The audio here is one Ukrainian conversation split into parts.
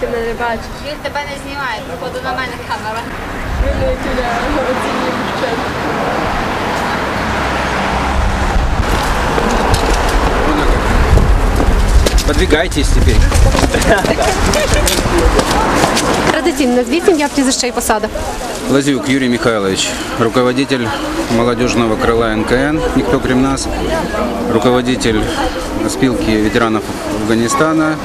ти мене не бачиш. Він тебе не знімає, походу на мене камера. Мене Юля оцінює дівчат. Подвигайтесь теперь. Традиційно назвіть ім'я, прізвище і посада. Лазюк Юрий Михайлович, руководитель молодежного крыла НКН «Никто крім нас», руководитель спилки ветеранов Афганистана.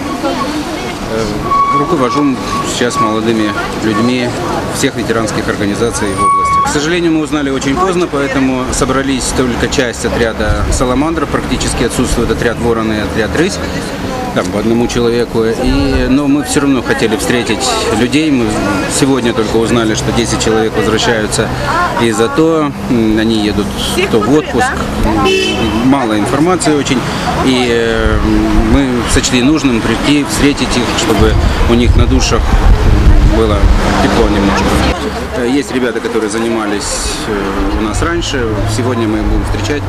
Руковожу сейчас молодыми людьми всех ветеранских организаций в области. К сожалению, мы узнали очень поздно, поэтому собрались только часть отряда «Саламандра», практически отсутствует отряд «Ворон» и отряд «Рысь» там, по одному человеку. И, но мы все равно хотели встретить людей. Мы сегодня только узнали, что 10 человек возвращаются из АТО. М, Они едут то в отпуск. М, Мало информации очень. И э, мы сочли нужным прийти, встретить их, чтобы у них на душах было тепло немножко. Э, Есть ребята, которые занимались э, у нас раньше. Сегодня мы их будем встречать.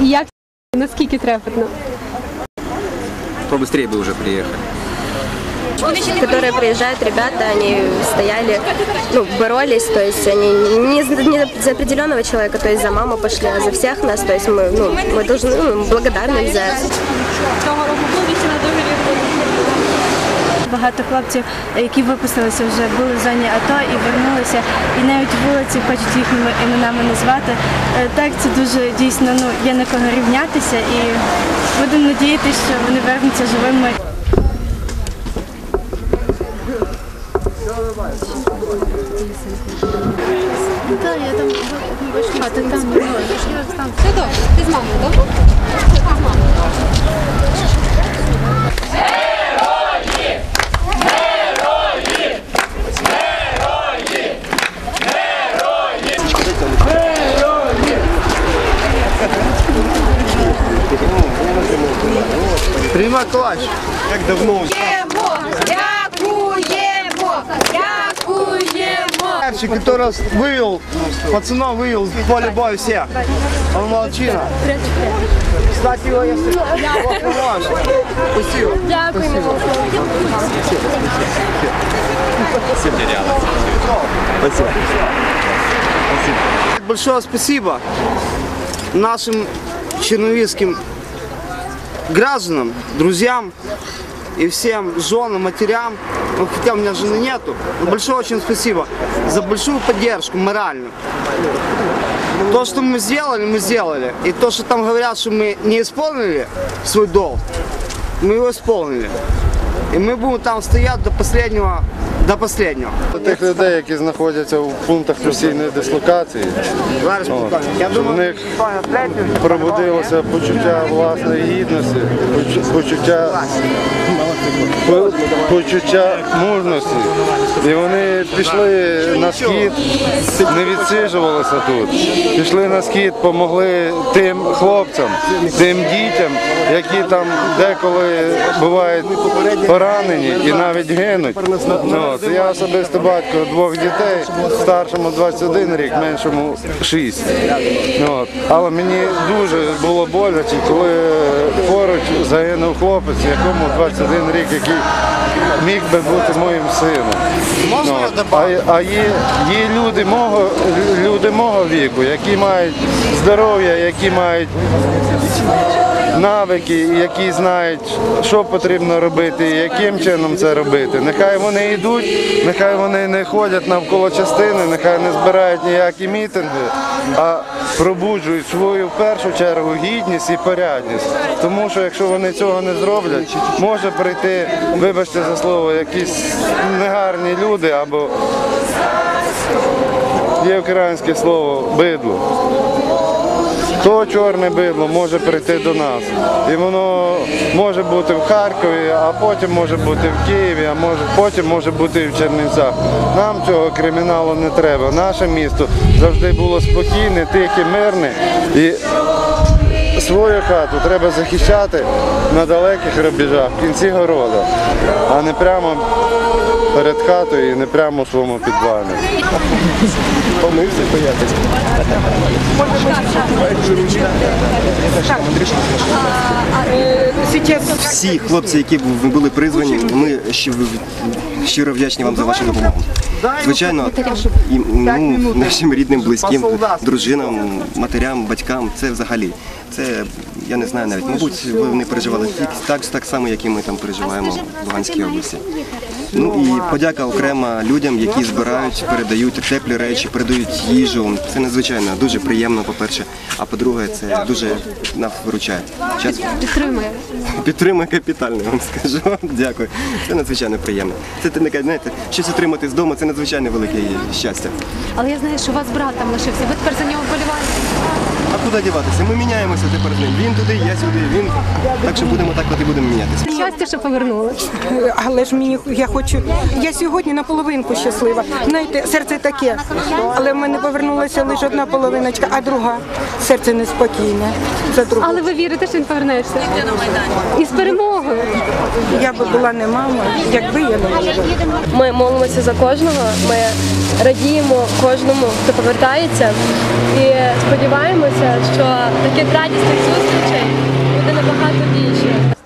І як наскільки трепетно? Побыстрее бы уже приехали. которые приезжают ребята, они стояли, ну, боролись, то есть они не за, не за определенного человека, то есть за маму пошли, а за всех нас, то есть мы, ну, мы должны, ну, благодарны им за это. Багато хлопців, які випустилися вже були в зоні АТО і вернулися, і навіть вулиці хочуть їхніми іменами назвати. Е, Так, це дуже дійсно ну, є на кого рівнятися і будемо надіятися, що вони вернуться живими. А ти там Все добре, ти з мамою, добре? Пряма клач. Як давно вже. Мальчик, который вывел, пацанов вывел с поля боя всех. Он молодчина. Кстати, его если... Вот, поможешь. Спасибо. Спасибо. Спасибо. Большое спасибо нашим черновицким гражданам, друзьям и всем женам, матерям, ну, хотя у меня жены нету, большое очень спасибо за большую поддержку моральную. То, что мы сделали, мы сделали. И то, что там говорят, что мы не исполнили свой долг, мы его исполнили. И мы будем там стоять до последнего, до последнего. Тих людей, які знаходяться в пунктах постійної дислокації, в них пробудилося почуття власної гідності, почуття, почуття мужності. І вони пішли на схід, не відсиджувалися тут. Пішли на схід, допомогли тим хлопцям, тим дітям, які там деколи бувають поранені і навіть гинуть. Ну, от, я особисто батько двох дітей, старшому 21 рік, меншому 6. Ну, от. Але мені дуже було боляче, коли поруч загинув хлопець, якому 21 рік, який міг би бути моїм сином. От. а, а є, є люди мого, люди мого віку, які мають здоров'я, які мають навики, які знають, що потрібно робити, і яким чином це робити. Нехай вони йдуть, нехай вони не ходять навколо частини, нехай не збирають ніякі мітинги, а пробуджують свою в першу чергу гідність і порядність. Тому що якщо вони цього не зроблять, може прийти, вибачте за слово, якісь негарні люди або є українське слово бидло. То чорне бидло може прийти до нас. І воно може бути в Харкові, а потім може бути в Києві, а може, потім може бути і в Чернівцях. Нам цього криміналу не треба. Наше місто завжди було спокійне, тихе, мирне. І свою хату треба захищати на далеких рубежах, в кінці города, а не прямо перед хатою і не прямо в своєму підвалі. помывся, поїхати. Е, Всі хлопці, які були призвані, ми щиро вдячні вам за вашу допомогу. Звичайно, і, ну, нашим рідним, близьким, дружинам, матерям, батькам, це взагалі. Це я не знаю навіть. Мабуть, вони переживали так, так, так само, як і ми там переживаємо в Луганській області. Ну і подяка окремо людям, які збирають, передають теплі речі, передають їжу. Це надзвичайно дуже приємно, по-перше. А по-друге, це дуже нас виручає. Час Підтримує. підтримує капітально, я вам скажу. Дякую. Це надзвичайно приємно. Це ти не кажеш, знаєте, щось отримати з дому це надзвичайно велике щастя. Але я знаю, що у вас брат там лишився. Ви тепер за нього вболіваєте. А куди діватися? Ми міняємося тепер з ним. Він туди, я сюди, він. Так що будемо так, от і будемо мінятися. Щастя, що повернулись. але ж мені я хочу. Я сьогодні наполовинку щаслива. Знаєте, серце таке, але в мене повернулася лише одна половиночка, а друга серце неспокійне. За другу. Але ви вірите, що він повернеться? І з перемогою. Я би була не мама, якби я не була. Ми молимося за кожного, ми радіємо кожному, хто повертається, і сподіваємося, що таких радісних зустрічей буде набагато більше.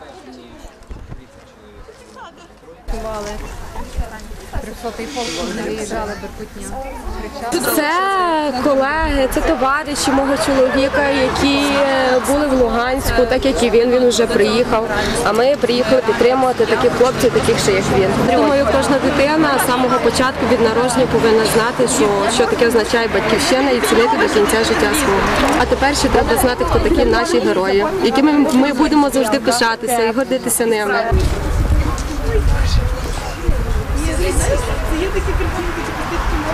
Це колеги, це товариші мого чоловіка, які е, були в Луганську, так як і він, він вже приїхав. А ми приїхали підтримувати таких хлопців, таких ще як він. Думаю, кожна дитина з самого початку від народження повинна знати, що, що таке означає батьківщина і цінити до кінця життя свого. А тепер ще треба знати, хто такі наші герої, якими ми будемо завжди пишатися і гордитися ними. Це є такі картинки, чи картинки